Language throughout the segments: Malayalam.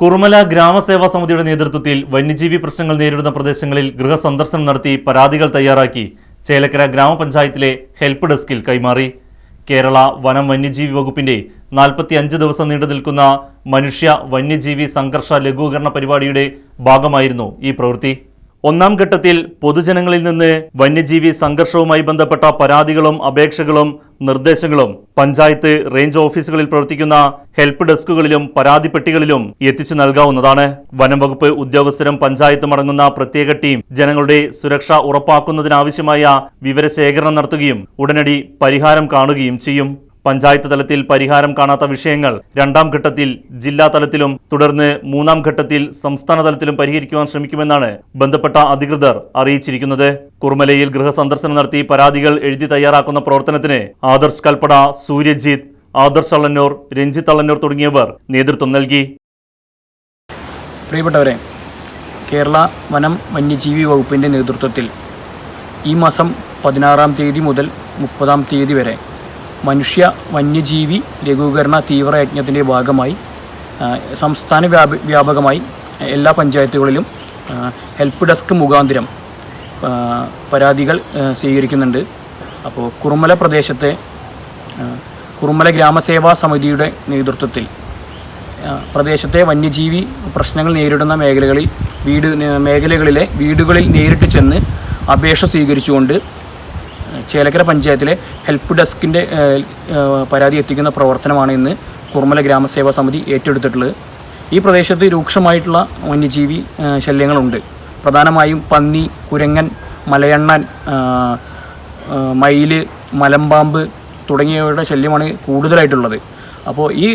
കുറുമല ഗ്രാമസേവാ സമിതിയുടെ നേതൃത്വത്തിൽ വന്യജീവി പ്രശ്നങ്ങൾ നേരിടുന്ന പ്രദേശങ്ങളിൽ ഗൃഹസന്ദർശനം നടത്തി പരാതികൾ തയ്യാറാക്കി ചേലക്കര ഗ്രാമപഞ്ചായത്തിലെ ഹെൽപ്പ് ഡെസ്കിൽ കൈമാറി. കേരള വനം വന്യജീവി വകുപ്പിന്റെ നാൽപ്പത്തി അഞ്ച് ദിവസം നീണ്ടു നിൽക്കുന്ന മനുഷ്യ വന്യജീവി സംഘർഷ ലഘൂകരണ പരിപാടിയുടെ ഭാഗമായിരുന്നു ഈ പ്രവൃത്തി. ഒന്നാം ഘട്ടത്തിൽ പൊതുജനങ്ങളിൽ നിന്ന് വന്യജീവി സംഘർഷവുമായി ബന്ധപ്പെട്ട പരാതികളും അപേക്ഷകളും നിർദ്ദേശങ്ങളും പഞ്ചായത്ത് റേഞ്ച് ഓഫീസുകളിൽ പ്രവർത്തിക്കുന്ന ഹെൽപ്പ് ഡെസ്കുകളിലും പരാതിപ്പെട്ടികളിലും എത്തിച്ചു നൽകാവുന്നതാണ്. വനം വകുപ്പ് ഉദ്യോഗസ്ഥരും പഞ്ചായത്തും അടങ്ങുന്ന പ്രത്യേക ടീം ജനങ്ങളുടെ സുരക്ഷ ഉറപ്പാക്കുന്നതിനാവശ്യമായ വിവരശേഖരണം നടത്തുകയും ഉടനടി പരിഹാരം കാണുകയും ചെയ്യും. പഞ്ചായത്ത് തലത്തിൽ പരിഹാരം കാണാത്ത വിഷയങ്ങൾ രണ്ടാം ഘട്ടത്തിൽ ജില്ലാ തലത്തിലും തുടർന്ന് മൂന്നാം ഘട്ടത്തിൽ സംസ്ഥാന തലത്തിലും പരിഹരിക്കുവാൻ ശ്രമിക്കുമെന്നാണ് ബന്ധപ്പെട്ട അധികൃതർ അറിയിച്ചിരിക്കുന്നത്. കുറുമലയിൽ ഗൃഹസന്ദർശനം നടത്തി പരാതികൾ എഴുതി തയ്യാറാക്കുന്ന പ്രവർത്തനത്തിന് ആദർശ് കൽപ്പട സൂര്യജിത്ത് ആദർശ് അള്ളന്നൂർ രഞ്ജിത്ത് അള്ളന്നൂർ തുടങ്ങിയവർ നേതൃത്വം നൽകി. പ്രിയപ്പെട്ടവരെ കേരള വനം വന്യജീവി വകുപ്പിന്റെ നേതൃത്വത്തിൽ ഈ മാസം പതിനാറാം തീയതി മുതൽ മുപ്പതാം തീയതി വരെ മനുഷ്യ വന്യജീവി ലഘൂകരണ തീവ്രയജ്ഞത്തിന്റെ ഭാഗമായി സംസ്ഥാന വ്യാപ വ്യാപകമായി എല്ലാ പഞ്ചായത്തുകളിലും ഹെൽപ്പ് ഡെസ്ക് മുഖാന്തരം പരാതികൾ സ്വീകരിക്കുന്നുണ്ട്. അപ്പോൾ കുറുമല പ്രദേശത്തെ കുറുമല ഗ്രാമസേവാ സമിതിയുടെ നേതൃത്വത്തിൽ പ്രദേശത്തെ വന്യജീവി പ്രശ്നങ്ങൾ നേരിടുന്ന മേഖലകളിൽ വീട് മേഖലകളിലെ വീടുകളിൽ നേരിട്ട് ചെന്ന് അപേക്ഷ സ്വീകരിച്ചുകൊണ്ട് ചേലക്കര പഞ്ചായത്തിലെ ഹെൽപ്പ് ഡെസ്കിന്റെ പരാതി എത്തിക്കുന്ന പ്രവർത്തനമാണ് ഇന്ന് കുറുമല ഗ്രാമസേവാ സമിതി ഏറ്റെടുത്തിട്ടുള്ളത്. ഈ പ്രദേശത്ത് രൂക്ഷമായിട്ടുള്ള വന്യജീവി ശല്യങ്ങളുണ്ട്. പ്രധാനമായും പന്നി കുരങ്ങൻ മലയണ്ണൻ മയിൽ മലമ്പാമ്പ് തുടങ്ങിയവയുടെ ശല്യമാണ് കൂടുതലായിട്ടുള്ളത്. അപ്പോൾ ഈ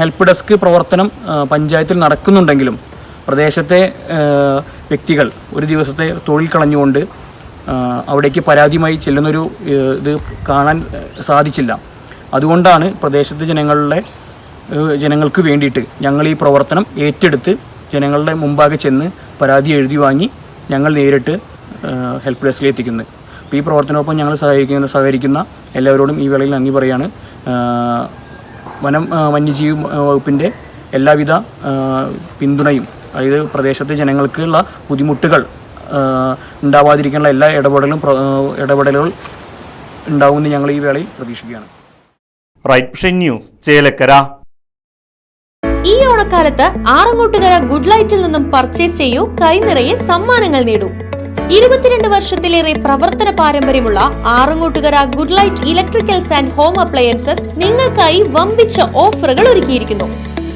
ഹെൽപ്പ് ഡെസ്ക് പ്രവർത്തനം പഞ്ചായത്തിൽ നടക്കുന്നുണ്ടെങ്കിലും പ്രദേശത്തെ വ്യക്തികൾ ഒരു ദിവസത്തെ തൊഴിൽ കളഞ്ഞുകൊണ്ട് അവിടേക്ക് പരാതിയുമായി ചെല്ലുന്നൊരു ഇത് കാണാൻ സാധിച്ചില്ല. അതുകൊണ്ടാണ് പ്രദേശത്തെ ജനങ്ങളുടെ ജനങ്ങൾക്ക് വേണ്ടിയിട്ട് ഞങ്ങൾ ഈ പ്രവർത്തനം ഏറ്റെടുത്ത് ജനങ്ങളുടെ മുമ്പാകെ ചെന്ന് പരാതി എഴുതി വാങ്ങി ഞങ്ങൾ നേരിട്ട് ഹെൽപ്പ് ഡെസ്കിൽ എത്തിക്കുന്നത് അപ്പോൾ ഈ പ്രവർത്തനമൊപ്പം ഞങ്ങൾ സഹകരിക്കുന്ന സഹകരിക്കുന്ന എല്ലാവരോടും ഈ വേളയിൽ നന്ദി പറയാണ്. വനം വന്യജീവി വകുപ്പിന്റെ എല്ലാവിധ പിന്തുണയും അതായത് പ്രദേശത്തെ ജനങ്ങൾക്കുള്ള ബുദ്ധിമുട്ടുകൾ ഉണ്ടാവാതിരിക്കാനുള്ള എല്ലാ ഇടപെടലും ഇടപെടലുകൾ ഉണ്ടാവുമെന്ന് ഞങ്ങൾ ഈ വേളയിൽ പ്രതീക്ഷിക്കുകയാണ്. റൈറ്റ് വിഷൻ ന്യൂസ് ചേലക്കര ഈ ഓണക്കാലത്ത് ആറങ്ങോട്ടുകര ഗുഡ് ലൈറ്റിൽ നിന്നും പർച്ചേസ് ചെയ്യൂ കൈനിറയെ സമ്മാനങ്ങൾ നേടൂ. ഇരുപത്തിരണ്ട് വർഷത്തിലേറെ പ്രവർത്തന പാരമ്പര്യമുള്ള Arangottukara good light electricals and home appliances നിങ്ങൾക്കായി വമ്പിച്ച ഓഫറുകൾ ഒരുക്കിയിരിക്കുന്നു.